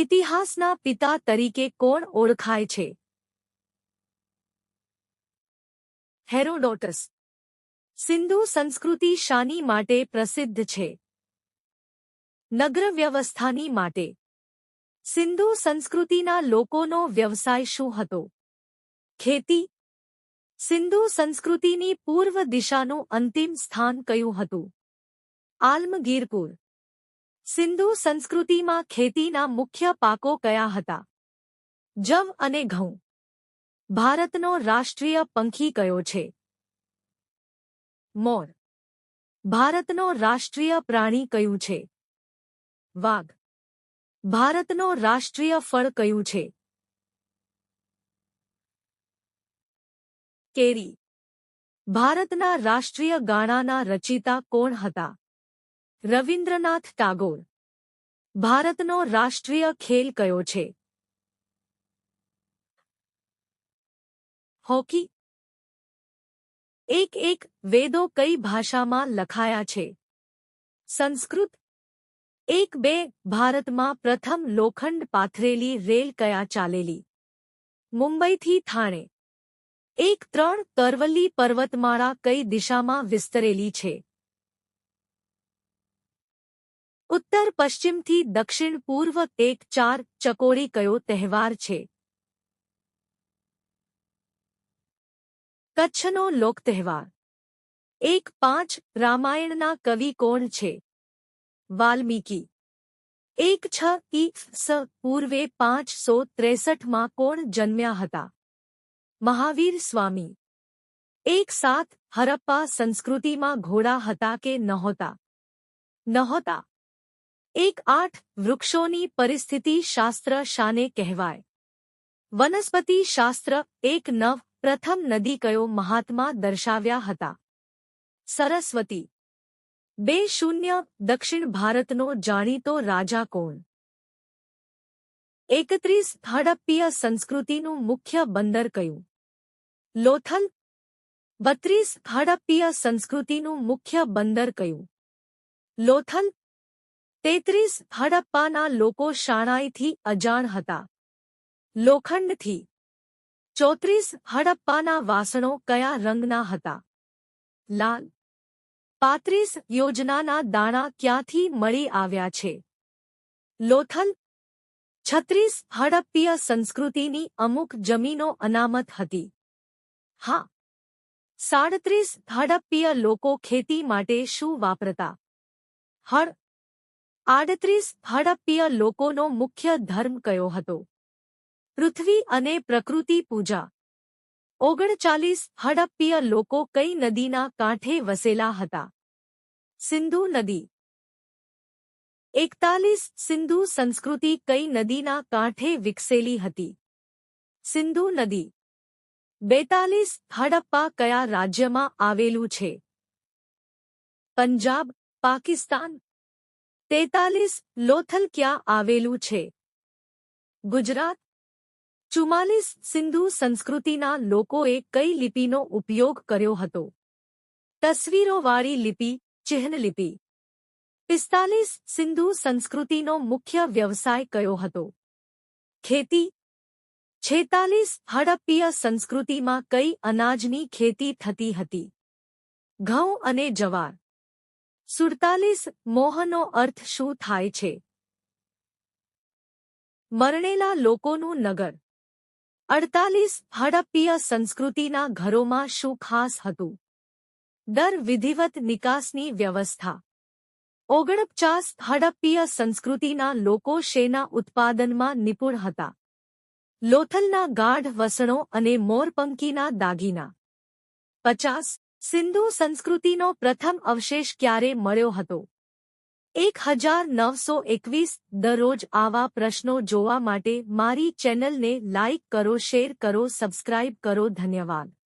ઇતિહાસના પિતા તરીકે કોણ ઓળખાય છે? હેરોડોટસ. સિંધુ સંસ્કૃતિ શાની માટે પ્રસિદ્ધ છે. નગર વ્યવસ્થાની માટે. સિંધુ સંસ્કૃતિના લોકોનો વ્યવસાય શું હતો? ખેતી. સિંધુ સંસ્કૃતિની પૂર્વ દિશાનું અંતિમ સ્થાન કયું હતું? આલમગીરપુર. સિંધુ સંસ્કૃતિમાં ખેતીના મુખ્ય પાકો કયા હતા? જવ અને ઘઉં. ભારતનો રાષ્ટ્રીય પંખી કયો છે? મોર. ભારતનો રાષ્ટ્રીય પ્રાણી કયું છે? વાઘ. ભારતનો રાષ્ટ્રીય ફળ કયું છે? કેરી. ભારતના રાષ્ટ્રીય ગાણાના રચિતા કોણ હતા? રવિન્દ્રનાથ ટાગોર. ભારતનો રાષ્ટ્રીય ખેલ કયો છે? હોકી. એક એક વેદો કઈ ભાષામાં લખાયા છે? સંસ્કૃત. એક બે ભારતમાં પ્રથમ લોખંડ પાથરેલી રેલ કયા ચાલેલી? મુંબઈથી થાણે. એક ત્રણ તરવલ્લી પર્વતમાળા કઈ દિશામાં વિસ્તરેલી છે? ઉત્તર પશ્ચિમથી દક્ષિણ પૂર્વ એક ચાર ચકોરી કયો તહેવાર છે? કચ્છનો લોક તહેવાર. એક પાંચ રામાયણના કવિ કોણ છે? વાલ્મીકી. એક છ સ પૂર્વે પાંચસો ત્રેસઠમાં કોણ જન્મ્યા હતા? મહાવીર સ્વામી. એક સાત હરપ્પા સંસ્કૃતિમાં ઘોડા હતા કે નહોતા? નહોતા. એક આઠ વૃક્ષોની પરિસ્થિતિ શાસ્ત્ર શાને કહેવાય. વનસ્પતિ શાસ્ત્ર એક નવ પ્રથમ નદી કયો મહાત્મા દર્શાવ્યા હતા. સરસ્વતી. બે શૂન્ય દક્ષિણ ભારતનો જાણીતો રાજા કોણ? એકત્રીસ હડપ્પીય સંસ્કૃતિનું મુખ્ય બંદર કયું? લોથલ. બત્રીસ હડપ્પીય સંસ્કૃતિનું મુખ્ય બંદર કયું? લોથલ. તેત્રીસ હડપ્પાના લોકો શાણાઈથી અજાણ હતા. લોખંડથી. ચોત્રીસ હડપ્પાના વાસણો કયા રંગના હતા? લાલ. પાંત્રીસ યોજનાના દાણા ક્યાંથી મળી આવ્યા છે? લોથલ. છત્રીસ હડપ્પીય સંસ્કૃતિની અમુક જમીનો અનામત હતી. હા. સાડત્રીસ હડપ્પીય લોકો ખેતી માટે શું વાપરતા? હળ. આડત્રીસ હડપ્પીય લોકોનો મુખ્ય ધર્મ કયો હતો? પૃથ્વી અને પ્રકૃતિ પૂજા. ઓગણચાલીસ હડપ્પીય લોકો કઈ નદીના કાંઠે વસેલા હતા? સિંધુ નદી. એકતાલીસ સિંધુ સંસ્કૃતિ કઈ નદીના કાંઠે વિકસેલી હતી? સિંધુ નદી. બેતાલીસ હડપ્પા કયા રાજ્યમાં આવેલું છે? પંજાબ, પાકિસ્તાન તેતાલીસ લોથલ ક્યાં આવેલું છે? ગુજરાત. ચુમ્માલીસ સિંધુ સંસ્કૃતિના લોકોએ કઈ લિપિનો ઉપયોગ કર્યો હતો? તસવીરોવાળી લિપિ, ચિહ્નલિપિ. પિસ્તાલીસ સિંધુ સંસ્કૃતિનો મુખ્ય વ્યવસાય કયો હતો? ખેતી. છેતાલીસ હડપ્પીય સંસ્કૃતિમાં કઈ અનાજની ખેતી થતી હતી? ઘઉં અને જવાર. સુડતાલીસ મોહનો અર્થ શું થાય છે? મરણેલા લોકોનું નગર. અડતાલીસ હડપ્પીય સંસ્કૃતિના ઘરોમાં શું ખાસ હતું? દર વિધિવત નિકાસની વ્યવસ્થા. ઓગણપચાસ હડપ્પીય સંસ્કૃતિના લોકો શેના ઉત્પાદનમાં નિપુણ હતા? લોથલના ગાઢ વસણો અને મોરપંકીના દાગીના. પચાસ સિંધુ સંસ્કૃતિનો પ્રથમ અવશેષ ક્યારે મળ્યો હતો? એક હજાર નવસો એકવીસ દરરોજ આવા પ્રશ્નો જોવા માટે મારી ચેનલને લાઇક કરો, શેર કરો, સબસ્ક્રાઇબ કરો. ધન્યવાદ.